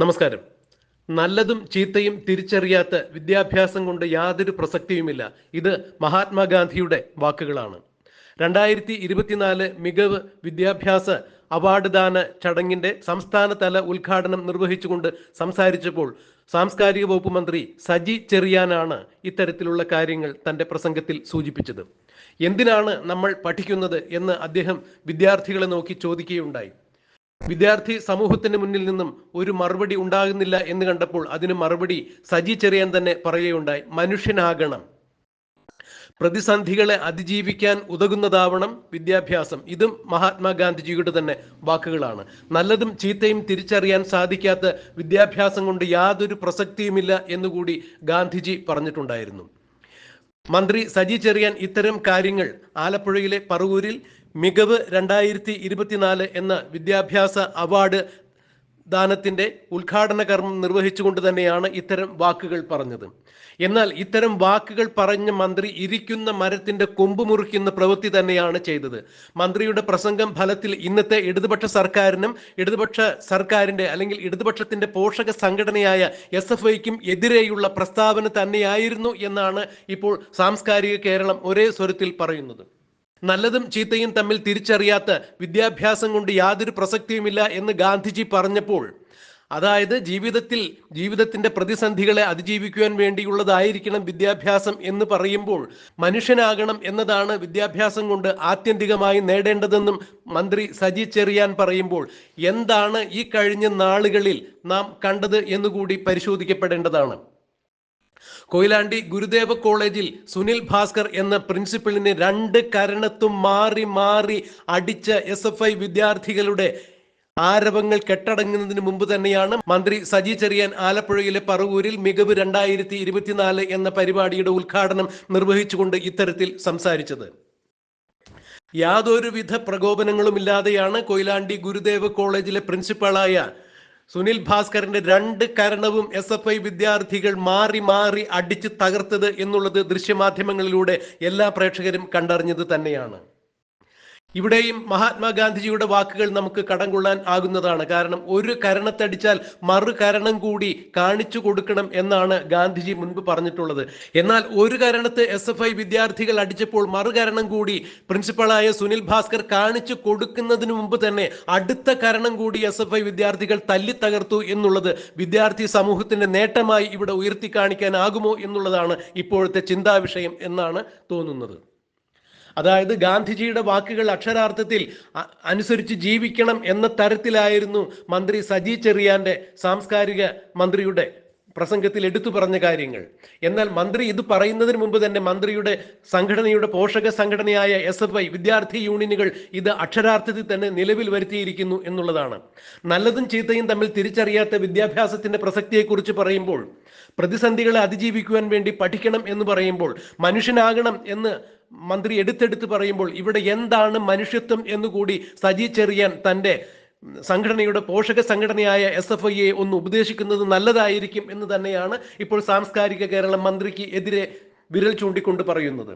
നമസ്കാരം. നല്ലതും ചീത്തയും തിരിച്ചറിയാത്ത വിദ്യാഭ്യാസം കൊണ്ട് യാതൊരു പ്രസക്തിയുമില്ല. ഇത് മഹാത്മാഗാന്ധിയുടെ വാക്കുകളാണ്. രണ്ടായിരത്തി ഇരുപത്തിനാല് മികവ് വിദ്യാഭ്യാസ അവാർഡ് ദാന ചടങ്ങിന്റെ സംസ്ഥാനതല ഉദ്ഘാടനം നിർവഹിച്ചുകൊണ്ട് സംസാരിച്ചപ്പോൾ സാംസ്കാരിക വകുപ്പ് മന്ത്രി സജി ചെറിയാനാണ് ഇത്തരത്തിലുള്ള കാര്യങ്ങൾ തന്റെ പ്രസംഗത്തിൽ സൂചിപ്പിച്ചത്. എന്തിനാണ് നമ്മൾ പഠിക്കുന്നത് എന്ന് അദ്ദേഹം വിദ്യാർത്ഥികളെ നോക്കി ചോദിക്കുകയുണ്ടായി. വിദ്യാർത്ഥി സമൂഹത്തിന് മുന്നിൽ നിന്നും ഒരു മറുപടി ഉണ്ടാകുന്നില്ല എന്ന് കണ്ടപ്പോൾ അതിന് മറുപടി സജി ചെറിയാൻ തന്നെ പറയുകയുണ്ടായി. മനുഷ്യനാകണം. പ്രതിസന്ധികളെ അതിജീവിക്കാൻ ഉതകുന്നതാവണം വിദ്യാഭ്യാസം. ഇതും മഹാത്മാഗാന്ധിജിയുടെ തന്നെ വാക്കുകളാണ്. നല്ലതും ചീത്തയും തിരിച്ചറിയാൻ സാധിക്കാത്ത വിദ്യാഭ്യാസം കൊണ്ട് യാതൊരു പ്രസക്തിയുമില്ല എന്നുകൂടി ഗാന്ധിജി പറഞ്ഞിട്ടുണ്ടായിരുന്നു. മന്ത്രി സജി ചെറിയാൻ ഇത്തരം കാര്യങ്ങൾ ആലപ്പുഴയിലെ പറവൂരിൽ മികവ് രണ്ടായിരത്തി ഇരുപത്തിനാല് എന്ന വിദ്യാഭ്യാസ അവാർഡ് ദാനത്തിന്റെ ഉദ്ഘാടന കർമ്മം നിർവഹിച്ചുകൊണ്ട് തന്നെയാണ് ഇത്തരം വാക്കുകൾ പറഞ്ഞത്. എന്നാൽ ഇത്തരം വാക്കുകൾ പറഞ്ഞ മന്ത്രി ഇരിക്കുന്ന മരത്തിന്റെ കൊമ്പ് മുറിക്കുന്ന പ്രവൃത്തി തന്നെയാണ് ചെയ്തത്. മന്ത്രിയുടെ പ്രസംഗം ഫലത്തിൽ ഇന്നത്തെ ഇടതുപക്ഷ സർക്കാരിനും ഇടതുപക്ഷ സർക്കാരിന്റെ അല്ലെങ്കിൽ ഇടതുപക്ഷത്തിന്റെ പോഷക സംഘടനയായ എസ് എഫ് ഐക്കും എതിരെയുള്ള പ്രസ്താവന തന്നെയായിരുന്നു എന്നാണ് ഇപ്പോൾ സാംസ്കാരിക കേരളം ഒരേ സ്വരത്തിൽ പറയുന്നത്. നല്ലതും ചീത്തയും തമ്മിൽ തിരിച്ചറിയാത്ത വിദ്യാഭ്യാസം കൊണ്ട് യാതൊരു പ്രസക്തിയുമില്ല എന്ന് ഗാന്ധിജി പറഞ്ഞപ്പോൾ അതായത് ജീവിതത്തിൽ ജീവിതത്തിന്റെ പ്രതിസന്ധികളെ അതിജീവിക്കുവാൻ വേണ്ടിയുള്ളതായിരിക്കണം വിദ്യാഭ്യാസം എന്ന് പറയുമ്പോൾ മനുഷ്യനാകണം എന്നതാണ് വിദ്യാഭ്യാസം കൊണ്ട് ആത്യന്തികമായി നേടേണ്ടതെന്നും മന്ത്രി സജി ചെറിയാൻ പറയുമ്പോൾ എന്താണ് ഈ കഴിഞ്ഞ നാളുകളിൽ നാം കണ്ടത് എന്നുകൂടി പരിശോധിക്കപ്പെടേണ്ടതാണ്. കൊയിലാണ്ടി ഗുരുദേവ കോളേജിൽ സുനിൽ ഭാസ്കർ എന്ന പ്രിൻസിപ്പലിനെ രണ്ട് കരണത്തും മാറി മാറി അടിച്ച എസ് എഫ് ഐ വിദ്യാർത്ഥികളുടെ ആരവങ്ങൾ കെട്ടടങ്ങുന്നതിന് മുമ്പ് തന്നെയാണ് മന്ത്രി സജി ചെറിയാൻ ആലപ്പുഴയിലെ പറവൂരിൽ മികവ് രണ്ടായിരത്തി ഇരുപത്തിനാല് എന്ന പരിപാടിയുടെ ഉദ്ഘാടനം നിർവഹിച്ചുകൊണ്ട് ഇത്തരത്തിൽ സംസാരിച്ചത്. യാതൊരുവിധ പ്രകോപനങ്ങളുമില്ലാതെയാണ് കൊയിലാണ്ടി ഗുരുദേവ കോളേജിലെ പ്രിൻസിപ്പളായ സുനിൽ ഭാസ്കറിന്റെ രണ്ട് കരണവും എസ് എഫ് ഐ വിദ്യാർത്ഥികൾ മാറി മാറി അടിച്ച് തകർത്തത് എന്നുള്ളത് ദൃശ്യമാധ്യമങ്ങളിലൂടെ എല്ലാ പ്രേക്ഷകരും കണ്ടറിഞ്ഞത് തന്നെയാണ്. ഇവിടെയും മഹാത്മാഗാന്ധിജിയുടെ വാക്കുകൾ നമുക്ക് കടം കൊള്ളാൻ ആകുന്നതാണ്. കാരണം ഒരു കരണത്തടിച്ചാൽ മറു കരണം കൂടി കാണിച്ചു കൊടുക്കണം എന്നാണ് ഗാന്ധിജി മുൻപ് പറഞ്ഞിട്ടുള്ളത്. എന്നാൽ ഒരു കരണത്ത് എസ് എഫ് ഐ വിദ്യാർത്ഥികൾ അടിച്ചപ്പോൾ മറുകരണം കൂടി പ്രിൻസിപ്പളായ സുനിൽ ഭാസ്കർ കാണിച്ചു കൊടുക്കുന്നതിന് മുമ്പ് തന്നെ അടുത്ത കരണം കൂടി എസ് എഫ് ഐ വിദ്യാർത്ഥികൾ തല്ലി തകർത്തു എന്നുള്ളത് വിദ്യാർത്ഥി സമൂഹത്തിന്റെ നേട്ടമായി ഇവിടെ ഉയർത്തി കാണിക്കാനാകുമോ എന്നുള്ളതാണ് ഇപ്പോഴത്തെ ചിന്താവിഷയം എന്നാണ് തോന്നുന്നത്. അതായത് ഗാന്ധിജിയുടെ വാക്കുകൾ അക്ഷരാർത്ഥത്തിൽ അനുസരിച്ച് ജീവിക്കണം എന്ന തരത്തിലായിരുന്നു മന്ത്രി സജി ചെറിയാന്റെ സാംസ്കാരിക മന്ത്രിയുടെ പ്രസംഗത്തിൽ എടുത്തു പറഞ്ഞ കാര്യങ്ങൾ. എന്നാൽ മന്ത്രി ഇത് പറയുന്നതിന് മുമ്പ് തന്നെ മന്ത്രിയുടെ സംഘടനയുടെ പോഷക സംഘടനയായ എസ് എഫ് ഐ വിദ്യാർത്ഥി യൂണിയനുകൾ ഇത് അക്ഷരാർത്ഥത്തിൽ തന്നെ നിലവിൽ വരുത്തിയിരിക്കുന്നു എന്നുള്ളതാണ്. നല്ലതും ചീത്തയും തമ്മിൽ തിരിച്ചറിയാത്ത വിദ്യാഭ്യാസത്തിന്റെ പ്രസക്തിയെക്കുറിച്ച് പറയുമ്പോൾ പ്രതിസന്ധികളെ അതിജീവിക്കുവാൻ വേണ്ടി പഠിക്കണം എന്ന് പറയുമ്പോൾ മനുഷ്യനാകണം എന്ന് മന്ത്രി എടുത്തെടുത്ത് പറയുമ്പോൾ ഇവിടെ എന്താണ് മനുഷ്യത്വം എന്നുകൂടി സജി തന്റെ സംഘടനയുടെ പോഷക സംഘടനയായ എസ് എഫ് ഐയെ ഒന്ന് ഉപദേശിക്കുന്നത് നല്ലതായിരിക്കും എന്ന് തന്നെയാണ് ഇപ്പോൾ സാംസ്കാരിക കേരളം മന്ത്രിക്ക് എതിരെ വിരൽ ചൂണ്ടിക്കൊണ്ട് പറയുന്നത്.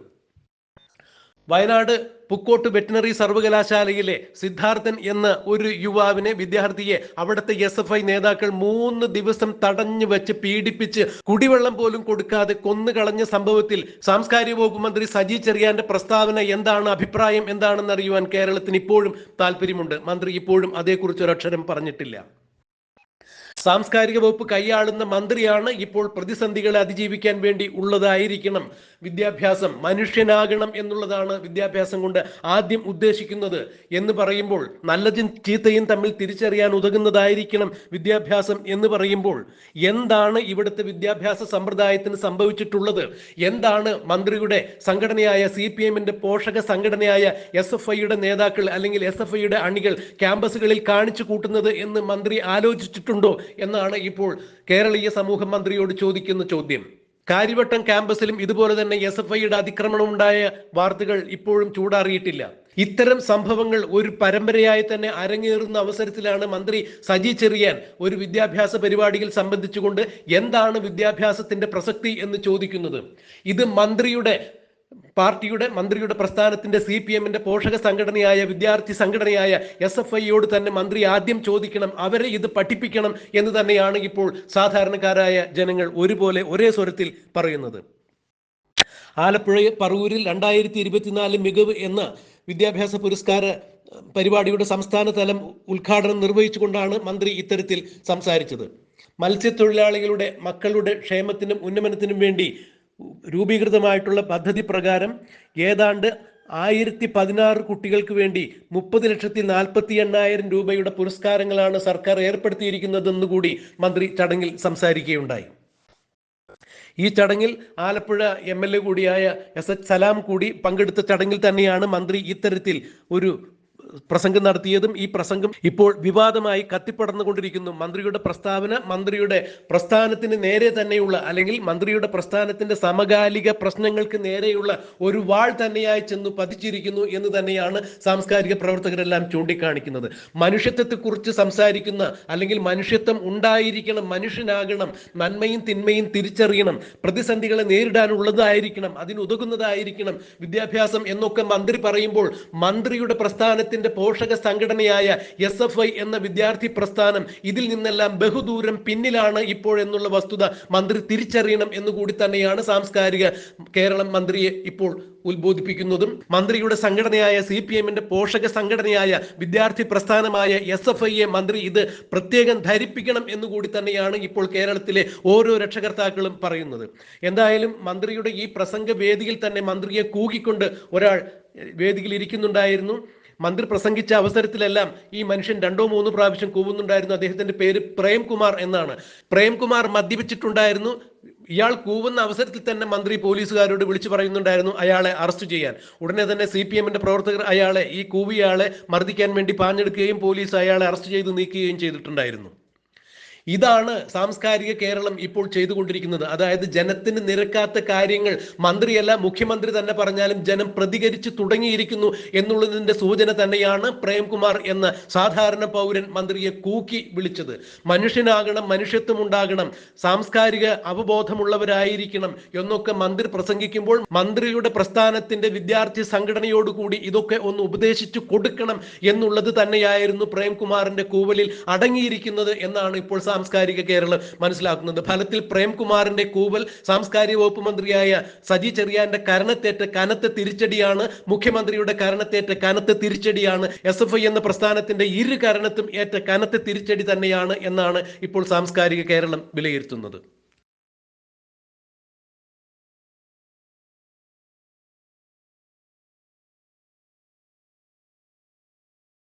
വയനാട് പുക്കോട്ട് വെറ്റിനറി സർവകലാശാലയിലെ സിദ്ധാർത്ഥൻ എന്ന ഒരു യുവാവിനെ വിദ്യാർത്ഥിയെ അവിടുത്തെ എസ് എഫ് ഐ നേതാക്കൾ മൂന്ന് ദിവസം തടഞ്ഞു വെച്ച് പീഡിപ്പിച്ച് കുടിവെള്ളം പോലും കൊടുക്കാതെ കൊന്നുകളഞ്ഞ സംഭവത്തിൽ സാംസ്കാരിക വകുപ്പ് മന്ത്രി സജി ചെറിയാന്റെ പ്രസ്താവന എന്താണ് അഭിപ്രായം എന്താണെന്ന് അറിയുവാൻ കേരളത്തിന് ഇപ്പോഴും താല്പര്യമുണ്ട് മന്ത്രി ഇപ്പോഴും അതേക്കുറിച്ച് ഒരക്ഷരം പറഞ്ഞിട്ടില്ല. സാംസ്കാരിക വകുപ്പ് കൈയാളുന്ന മന്ത്രിയാണ് ഇപ്പോൾ പ്രതിസന്ധികളെ അതിജീവിക്കാൻ വേണ്ടി ഉള്ളതായിരിക്കണം വിദ്യാഭ്യാസം. മനുഷ്യനാകണം എന്നുള്ളതാണ് വിദ്യാഭ്യാസം കൊണ്ട് ആദ്യം ഉദ്ദേശിക്കുന്നത്. എന്ന് പറയുമ്പോൾ നല്ലതും ചീത്തയും തമ്മിൽ തിരിച്ചറിയാൻ ഉതകുന്നതായിരിക്കണം വിദ്യാഭ്യാസം എന്ന് പറയുമ്പോൾ. എന്താണ് ഇവിടുത്തെ വിദ്യാഭ്യാസ സമ്പ്രദായത്തിന് സംഭവിച്ചിട്ടുള്ളത്? എന്താണ് മന്ത്രിയുടെ സംഘടനയായ സി പി എമ്മിന്റെ പോഷക സംഘടനയായ എസ് എഫ് ഐയുടെ നേതാക്കൾ അല്ലെങ്കിൽ എസ് എഫ് ഐയുടെ അണികൾ ക്യാമ്പസുകളിൽ കാണിച്ചു കൂട്ടുന്നത് എന്ന് മന്ത്രി ആലോചിച്ചിട്ടുണ്ടോ? എന്നാണ് ഇപ്പോൾ കേരളീയ സമൂഹ മന്ത്രിയോട് ചോദിക്കുന്ന ചോദ്യം. കാര്യവട്ടം ക്യാമ്പസിലും ഇതുപോലെ തന്നെ എസ് എഫ് ഐയുടെ അതിക്രമണം ഉണ്ടായ വാർത്തകൾ ഇപ്പോഴും ചൂടാറിയിട്ടില്ല. ഇത്തരം സംഭവങ്ങൾ ഒരു പരമ്പരയായി തന്നെ അരങ്ങേറുന്ന അവസരത്തിലാണ് മന്ത്രി സജി ചെറിയാൻ ഒരു വിദ്യാഭ്യാസ പരിപാടിയിൽ സംബന്ധിച്ചുകൊണ്ട് എന്താണ് വിദ്യാഭ്യാസത്തിന്റെ പ്രസക്തി എന്ന് ചോദിക്കുന്നത്. ഇത് മന്ത്രിയുടെ പാർട്ടിയുടെ മന്ത്രിയുടെ പ്രസ്ഥാനത്തിന്റെ സി പി എമ്മിന്റെ പോഷക സംഘടനയായ വിദ്യാർത്ഥി സംഘടനയായ എസ് എഫ് ഐയോട് തന്നെ മന്ത്രി ആദ്യം ചോദിക്കണം അവരെ ഇത് പഠിപ്പിക്കണം എന്ന് തന്നെയാണ് ഇപ്പോൾ സാധാരണക്കാരായ ജനങ്ങൾ ഒരുപോലെ ഒരേ സ്വരത്തിൽ പറയുന്നത്. ആലപ്പുഴ പറവൂരിൽ രണ്ടായിരത്തി ഇരുപത്തിനാല് മികവ് എന്ന വിദ്യാഭ്യാസ പുരസ്കാര പരിപാടിയുടെ സംസ്ഥാന തലം ഉദ്ഘാടനം നിർവഹിച്ചുകൊണ്ടാണ് മന്ത്രി ഇത്തരത്തിൽ സംസാരിച്ചത്. മത്സ്യത്തൊഴിലാളികളുടെ മക്കളുടെ ക്ഷേമത്തിനും ഉന്നമനത്തിനും വേണ്ടി രൂപീകൃതമായിട്ടുള്ള പദ്ധതി പ്രകാരം ഏതാണ്ട് ആയിരത്തി പതിനാറ് കുട്ടികൾക്ക് വേണ്ടി മുപ്പത് ലക്ഷത്തി നാൽപ്പത്തി എണ്ണായിരം രൂപയുടെ പുരസ്കാരങ്ങളാണ് സർക്കാർ ഏർപ്പെടുത്തിയിരിക്കുന്നതെന്ന് കൂടി മന്ത്രി ചടങ്ങിൽ സംസാരിക്കുകയുണ്ടായി. ഈ ചടങ്ങിൽ ആലപ്പുഴ എം എൽ എ കൂടിയായ എസ് എച്ച് സലാം കൂടി പങ്കെടുത്ത ചടങ്ങിൽ തന്നെയാണ് മന്ത്രി ഇത്തരത്തിൽ ഒരു പ്രസംഗം നടത്തിയതും ഈ പ്രസംഗം ഇപ്പോൾ വിവാദമായി കത്തിപ്പടർന്നുകൊണ്ടിരിക്കുന്നു. മന്ത്രിയുടെ പ്രസ്താവന മന്ത്രിയുടെ പ്രസ്ഥാനത്തിന് നേരെ തന്നെയുള്ള അല്ലെങ്കിൽ മന്ത്രിയുടെ പ്രസ്ഥാനത്തിന്റെ സമകാലിക പ്രശ്നങ്ങൾക്ക് നേരെയുള്ള ഒരു വാൾ തന്നെയായി ചെന്ന് പതിച്ചിരിക്കുന്നു എന്ന് തന്നെയാണ് സാംസ്കാരിക പ്രവർത്തകരെല്ലാം ചൂണ്ടിക്കാണിക്കുന്നത്. മനുഷ്യത്വത്തെക്കുറിച്ച് സംസാരിക്കുന്ന അല്ലെങ്കിൽ മനുഷ്യത്വം ഉണ്ടായിരിക്കണം മനുഷ്യനാകണം നന്മയും തിന്മയും തിരിച്ചറിയണം പ്രതിസന്ധികളെ നേരിടാനുള്ളതായിരിക്കണം അതിനുതകുന്നതായിരിക്കണം വിദ്യാഭ്യാസം എന്നൊക്കെ മന്ത്രി പറയുമ്പോൾ മന്ത്രിയുടെ പ്രസ്ഥാനത്തിന്റെ പോഷക സംഘടനയായ എസ് എഫ് ഐ എന്ന വിദ്യാർത്ഥി പ്രസ്ഥാനം ഇതിൽ നിന്നെല്ലാം ബഹുദൂരം പിന്നിലാണ് ഇപ്പോഴെന്നുള്ള വസ്തുത മന്ത്രി തിരിച്ചറിയണം എന്നുകൂടി തന്നെയാണ് സാംസ്കാരിക കേരളം മന്ത്രിയെ ഇപ്പോൾ ഉത്ബോധിപ്പിക്കുന്നതും. മന്ത്രിയുടെ സംഘടനയായ സി പി എമ്മിന്റെ പോഷക സംഘടനയായ വിദ്യാർത്ഥി പ്രസ്ഥാനമായ എസ് എഫ് ഐയെ മന്ത്രി ഇത് പ്രത്യേകം ധരിപ്പിക്കണം എന്നുകൂടി തന്നെയാണ് ഇപ്പോൾ കേരളത്തിലെ ഓരോ രക്ഷകർത്താക്കളും പറയുന്നത്. എന്തായാലും മന്ത്രിയുടെ ഈ പ്രസംഗ വേദിയിൽ തന്നെ മന്ത്രിയെ കൂകിക്കൊണ്ട് ഒരാൾ വേദിയിൽ ഇരിക്കുന്നുണ്ടായിരുന്നു. മന്ത്രി പ്രസംഗിച്ച അവസരത്തിലെല്ലാം ഈ മനുഷ്യൻ രണ്ടോ മൂന്നോ പ്രാവശ്യം കൂവുന്നുണ്ടായിരുന്നു. അദ്ദേഹത്തിന്റെ പേര് പ്രേംകുമാർ എന്നാണ്. പ്രേംകുമാർ മദ്യപിച്ചിട്ടുണ്ടായിരുന്നു. ഇയാൾ കൂവുന്ന അവസരത്തിൽ തന്നെ മന്ത്രി പോലീസുകാരോട് വിളിച്ചു പറയുന്നുണ്ടായിരുന്നു അയാളെ അറസ്റ്റ് ചെയ്യാൻ. ഉടനെ തന്നെ സി പി എമ്മിന്റെ പ്രവർത്തകർ അയാളെ ഈ കൂവിയാളെ മർദ്ദിക്കാൻ വേണ്ടി പാഞ്ഞെടുക്കുകയും പോലീസ് അയാളെ അറസ്റ്റ് ചെയ്ത് നീക്കുകയും ചെയ്തിട്ടുണ്ടായിരുന്നു. ഇതാണ് സാംസ്കാരിക കേരളം ഇപ്പോൾ ചെയ്തുകൊണ്ടിരിക്കുന്നത്. അതായത് ജനത്തിന് നിരക്കാത്ത കാര്യങ്ങൾ മന്ത്രിയല്ല മുഖ്യമന്ത്രി തന്നെ പറഞ്ഞാലും ജനം പ്രതികരിച്ചു തുടങ്ങിയിരിക്കുന്നു എന്നുള്ളതിന്റെ സൂചന തന്നെയാണ് പ്രേംകുമാർ എന്ന സാധാരണ പൗരൻ മന്ത്രിയെ കൂക്കി വിളിച്ചത്. മനുഷ്യനാകണം മനുഷ്യത്വം ഉണ്ടാകണം സാംസ്കാരിക അവബോധമുള്ളവരായിരിക്കണം എന്നൊക്കെ മന്ത്രി പ്രസംഗിക്കുമ്പോൾ മന്ത്രിയുടെ പ്രസ്ഥാനത്തിന്റെ വിദ്യാർത്ഥി സംഘടനയോടുകൂടി ഇതൊക്കെ ഒന്ന് ഉപദേശിച്ചു കൊടുക്കണം എന്നുള്ളത് തന്നെയായിരുന്നു പ്രേംകുമാറിന്റെ കൂവലിൽ അടങ്ങിയിരിക്കുന്നത് എന്നാണ് ഇപ്പോൾ സാംസ്കാരിക കേരളം മനസ്സിലാക്കുന്നത്. ഫലത്തിൽ പ്രേംകുമാറിന്റെ കൂവൽ സാംസ്കാരിക വകുപ്പ് മന്ത്രിയായ സജി ചെറിയാന്റെ കരണത്തേറ്റ കനത്ത തിരിച്ചടിയാണ് മുഖ്യമന്ത്രിയുടെ കരണത്തേറ്റ കനത്ത തിരിച്ചടിയാണ് എസ് എഫ് ഐ എന്ന പ്രസ്ഥാനത്തിന്റെ ഇരു കരണത്തും ഏറ്റ കനത്ത തിരിച്ചടി തന്നെയാണ് എന്നാണ് ഇപ്പോൾ സാംസ്കാരിക കേരളം വിലയിരുത്തുന്നത്.